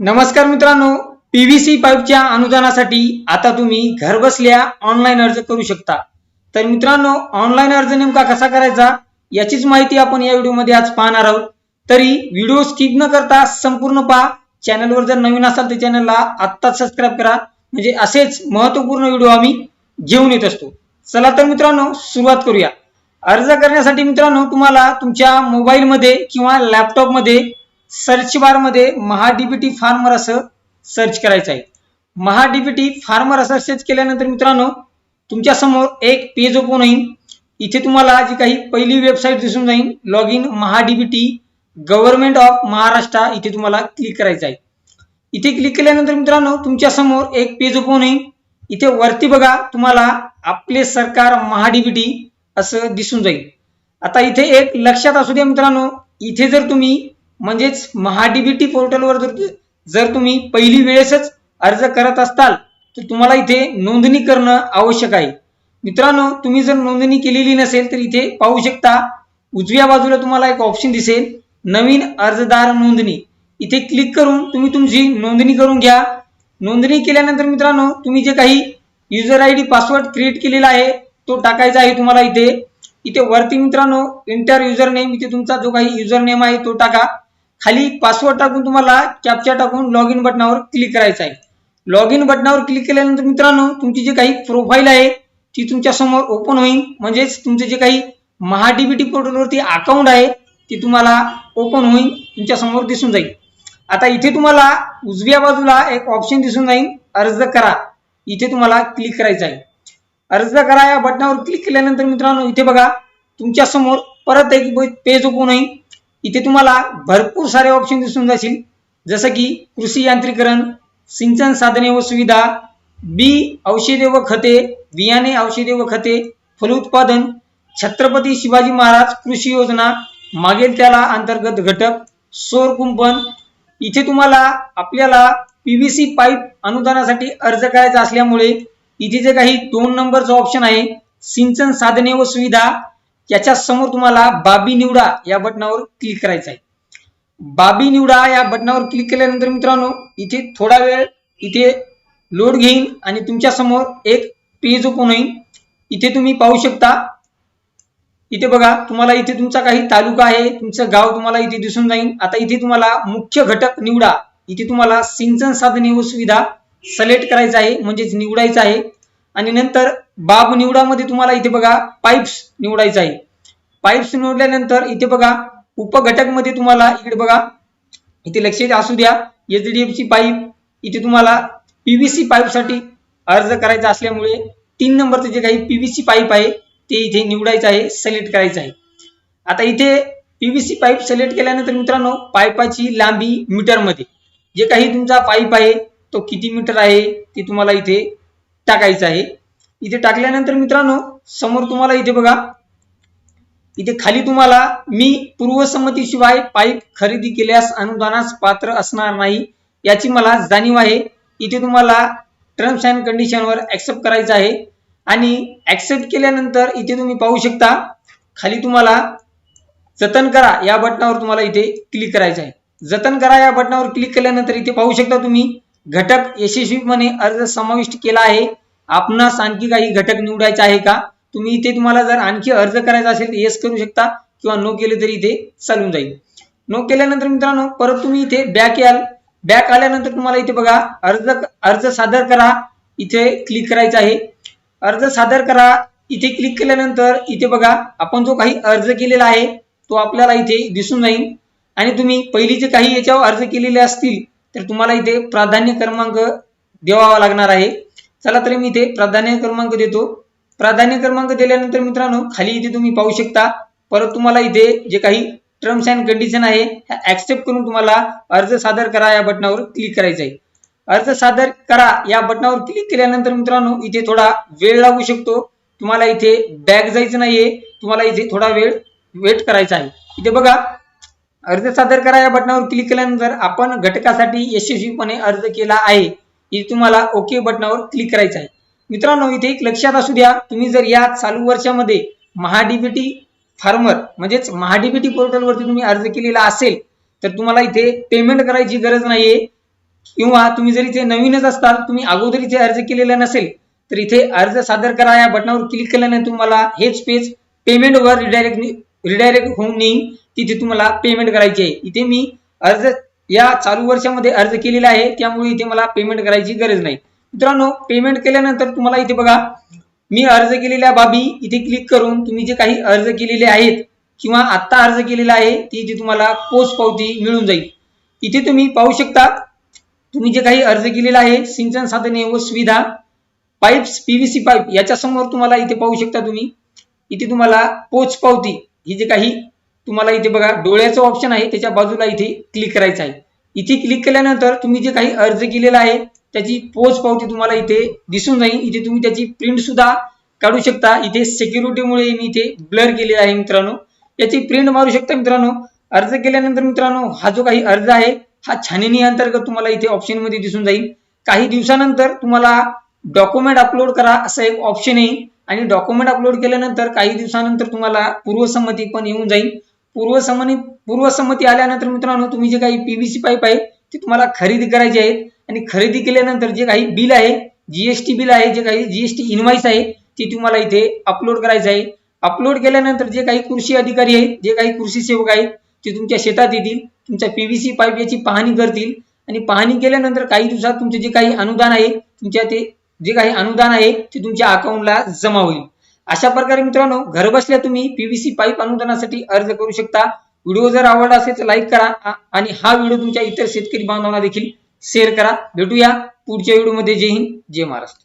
नमस्कार मित्रांनो पीव्हीसी पाईपच्या अनुदानासाठी आता तुम्ही घरबसल्या ऑनलाईन अर्ज करू शकता. तर मित्रांनो ऑनलाईन अर्ज नेमका कसा करायचा याचीच माहिती आपण या व्हिडिओमध्ये आज पाहणार आहोत. तरी व्हिडिओ स्किप न करता संपूर्ण पहा. चॅनलवर जर नवीन असाल तर चॅनलला आत्ताच सबस्क्राईब करा. म्हणजे असेच महत्त्वपूर्ण व्हिडिओ आम्ही घेऊन येत असतो. चला तर मित्रांनो सुरुवात करूया. अर्ज करण्यासाठी मित्रांनो तुम्हाला तुमच्या मोबाईलमध्ये किंवा लॅपटॉपमध्ये सर्च बारमध्ये महाडीबीटी फार्मर असं सर्च करायचं आहे. महाडीबीटी फार्मर असं सर्च केल्यानंतर मित्रांनो तुमच्यासमोर एक पेज ओपन होईल. इथे तुम्हाला जी काही पहिली वेबसाईट दिसून जाईल log in MahaDBT government of Maharashtra इथे तुम्हाला क्लिक करायचं आहे. इथे क्लिक केल्यानंतर मित्रांनो तुमच्यासमोर एक पेज ओपन होईल. इथे वरती बघा तुम्हाला आपले सरकार महाडीबीटी असं दिसून जाईल. आता इथे एक लक्षात असू द्या मित्रांनो इथे जर तुम्ही म्हणजेच महाडीबीटी पोर्टलवर जर जर तुम्ही पहिली वेळेसच अर्ज करत असताल तर तुम्हाला इथे नोंदणी करणं आवश्यक आहे. मित्रांनो तुम्ही जर नोंदणी केलेली नसेल तर इथे पाहू शकता उजव्या बाजूला तुम्हाला एक ऑप्शन दिसेल नवीन अर्जदार नोंदणी. इथे क्लिक करून तुम्ही तुमची नोंदणी करून घ्या. नोंदणी केल्यानंतर मित्रांनो तुम्ही जे काही user I D password create केलेला आहे तो टाकायचा आहे तुम्हाला इथे. इथे वरती मित्रांनो इंटर युजर नेम इथे तुमचा जो काही युजर नेम आहे तो टाका. खाली पासवर्ड टाकून तुम्हाला कॅप्चा टाकून लॉग इन बटनावर क्लिक करायचं आहे. लॉग इन बटनावर क्लिक केल्यानंतर मित्रांनो तुमची जी काही प्रोफाईल आहे ती तुमच्यासमोर ओपन होईल. म्हणजेच तुमचे जे काही महाडीबीटी पोर्टलवरती अकाउंट आहे ती तुम्हाला ओपन होईल तुमच्यासमोर दिसून जाईल. आता इथे तुम्हाला उजव्या बाजूला एक ऑप्शन दिसून जाईल अर्ज करा. इथे तुम्हाला क्लिक करायचं आहे. अर्ज करा या बटनावर क्लिक केल्यानंतर मित्रांनो इथे बघा तुमच्यासमोर परत एक पेज ओपन होईल. इथे तुम्हाला भरपूर सारे ऑप्शन दिसून जातील. जसं की कृषी यांत्रिकरण सिंचन साधने व सुविधा बी औषधे व खते बियाणे औषधे व खते फलोत्पादन छत्रपती शिवाजी महाराज कृषी योजना मागेल त्याला अंतर्गत घटक सौर कुंपण. इथे तुम्हाला आपल्याला पीव्हीसी पाईप अनुदानासाठी अर्ज करायचा असल्यामुळे इथे जे काही दोन नंबरचं ऑप्शन आहे सिंचन साधने व सुविधा याच्या समोर तुम्हाला बाबी निवडा या बटनावर क्लिक करायचं आहे. बाबी निवडा या बटनावर क्लिक केल्यानंतर मित्रांनो इथे थोडा वेळ इथे लोड घेईन आणि तुमच्यासमोर एक पेज ओपन होईल. इथे तुम्ही पाहू शकता. इथे बघा तुम्हाला इथे तुमचा काही तालुका आहे तुमचं गाव तुम्हाला इथे दिसून जाईल. आता इथे तुम्हाला मुख्य घटक निवडा. इथे तुम्हाला सिंचन साधने व सुविधा सिलेक्ट करायचं आहे म्हणजेच निवडायचं आहे. आणि नंतर बाब निवडामध्ये तुम्हाला इथे बघा पाईप्स निवडायचं आहे. पाईप्स निवडल्यानंतर इथे बघा उपघटकमध्ये तुम्हाला इकडे बघा इथे लक्ष असू द्या एच डी एफ पाईप इथे तुम्हाला पीव्हीसी पाईपसाठी अर्ज करायचा असल्यामुळे तीन नंबरचं जे काही पीव्हीसी पाईप आहे ते इथे निवडायचं आहे सिलेक्ट करायचं आहे. आता इथे पीव्हीसी पाईप सिलेक्ट केल्यानंतर मित्रांनो पाईपाची लांबी मीटरमध्ये जे काही तुमचा पाईप आहे तो किती मीटर आहे ते तुम्हाला इथे टाकायचं आहे. इथे टाकल्यानंतर मित्रांनो समोर तुम्हाला इथे बघा. इथे खाली तुम्हाला मी पूर्वसंमतीशिवाय पाईप खरेदी केल्यास अनुदानास पात्र असणार नाही याची मला जाणीव आहे. इथे तुम्हाला टर्म्स अँड कंडिशनवर ऍक्सेप्ट करायचं आहे. आणि ऍक्सेप्ट केल्यानंतर इथे तुम्ही पाहू शकता खाली तुम्हाला जतन करा या बटनावर तुम्हाला इथे क्लिक करायचं आहे. जतन करा या बटनावर क्लिक केल्यानंतर इथे पाहू शकता तुम्ही घटक यशस्वीपणे अर्ज समाविष्ट केला आहे. आपणास आणखी काही घटक निवडायचे आहे का? तुम्ही इथे तुम्हाला जर आणखी अर्ज करायचा असेल तर येस करू शकता किंवा नो केले तरी इथे चालून जाईल. नो केल्यानंतर मित्रांनो परत तुम्ही इथे बॅक याल. बॅक आल्यानंतर तुम्हाला इथे बघा अर्ज अर्ज सादर करा. इथे क्लिक करायचा आहे. अर्ज सादर करा. इथे क्लिक केल्यानंतर इथे बघा आपण जो काही अर्ज केलेला आहे तो आपल्याला इथे दिसून जाईल. आणि तुम्ही पहिली जे काही याच्यावर अर्ज केलेले असतील तर तुम्हाला इथे प्राधान्य क्रमांक द्यावा लागणार आहे. चला तर मी इथे प्राधान्य क्रमांक देतो. प्राधान्य क्रमांक दिल्यानंतर मित्रांनो खाली इथे तुम्ही पाहू शकता. परत तुम्हाला इथे जे काही टर्म्स अँड कंडिशन आहे ऍक्सेप्ट करून तुम्हाला अर्ज सादर करा या बटनावर क्लिक करायचं आहे. अर्ज सादर करा या बटनावर क्लिक केल्यानंतर मित्रांनो इथे थोडा वेळ लागू शकतो. तुम्हाला इथे बॅग जायचं नाहीये. तुम्हाला इथे थोडा वेळ वेट करायचा आहे. इथे बघा अर्ज सादर करा या बटनावर क्लिक केल्यानंतर आपण घटकासाठी यशस्वीपणे अर्ज केला आहे. इथे तुम्हाला ओके बटनावर क्लिक करायचं आहे. मित्रांनो इथे एक लक्षात असू द्या तुम्ही जर या चालू वर्षामध्ये महाडीबीटी फार्मर म्हणजेच महाडीबीटी पोर्टलवरती तुम्ही अर्ज केलेला असेल तर तुम्हाला इथे पेमेंट करायची गरज नाहीये. किंवा तुम्ही जर इथे नवीनच असताल तुम्ही अगोदर इथे अर्ज केलेला नसेल तर इथे अर्ज सादर करा या बटनावर क्लिक केल्याने तुम्हाला हेच पेज पेमेंटवर रिडायरेक्ट रिडायरेक्ट होऊन नेईन तिथे तुम्हाला पेमेंट करायची आहे. इथे मी अर्ज या चालू वर्षामध्ये अर्ज केलेला आहे त्यामुळे इथे मला पेमेंट करायची गरज नाही. मित्रांनो पेमेंट केल्यानंतर तुम्हाला इथे बघा मी अर्ज केलेल्या बाबी इथे क्लिक करून तुम्ही जे काही अर्ज केलेले आहेत किंवा आत्ता अर्ज केलेला आहे ती इथे तुम्हाला पोच पावती मिळून जाईल. इथे तुम्ही पाहू शकता तुम्ही जे काही अर्ज केलेला आहे सिंचन साधने व सुविधा पाईप्स पीव्हीसी पाईप याच्यासमोर तुम्हाला इथे पाहू शकता तुम्ही. इथे तुम्हाला पोच पावती ही जे काही तुम्हाला इथे बघा डोळ्याचं ऑप्शन आहे त्याच्या बाजूला इथे क्लिक करायचं आहे. इथे क्लिक केल्यानंतर तुम्ही जे काही अर्ज केलेला आहे त्याची पोच पावती तुम्हाला इथे दिसून जाईल. इथे तुम्ही त्याची प्रिंट सुद्धा काढू शकता. इथे सिक्युरिटीमुळे मी इथे ब्लर केलेला आहे मित्रांनो. याची प्रिंट मारू शकता मित्रांनो. अर्ज केल्यानंतर मित्रांनो हा जो काही अर्ज आहे हा छाननी अंतर्गत तुम्हाला इथे ऑप्शनमध्ये दिसून जाईल. काही दिवसानंतर तुम्हाला डॉक्युमेंट अपलोड करा असं एक ऑप्शन येईल आणि डॉक्युमेंट अपलोड केल्यानंतर काही दिवसानंतर तुम्हाला पूर्वसंमती पण येऊन जाईल. पूर्वसंमती पूर्वसंमती आल्यानंतर मित्रांनो तुम्ही जे काही पीव्हीसी पाईप आहे ते तुम्हाला खरेदी करायचे आहेत आणि खरेदी केल्यानंतर जे काही बिल आहे जीएसटी बिल आहे जे काही जीएसटी इनवाईस आहे ते तुम्हाला इथे अपलोड करायचं आहे. अपलोड केल्यानंतर जे काही कृषी अधिकारी आहेत जे काही कृषी सेवक आहेत ते तुमच्या शेतात येतील तुमच्या पीव्हीसी पाईप याची पाहणी करतील. आणि पाहणी केल्यानंतर काही दिवसात तुमचे जे काही अनुदान आहे तुमच्या ते जे काही अनुदान आहे ते तुमच्या अकाउंटला जमा होईल. अशा प्रकारे मित्रांनो घरबसल्या तुम्ही पीव्हीसी पाईप अनुदानासाठी अर्ज करू शकता. व्हिडिओ जर आवडला असेल तर लाईक करा आणि हा व्हिडिओ तुमच्या इतर शेतकरी बांधवांना देखील शेअर करा. भेटूया पुढच्या व्हिडिओमध्ये. जय हिंद जय महाराष्ट्र.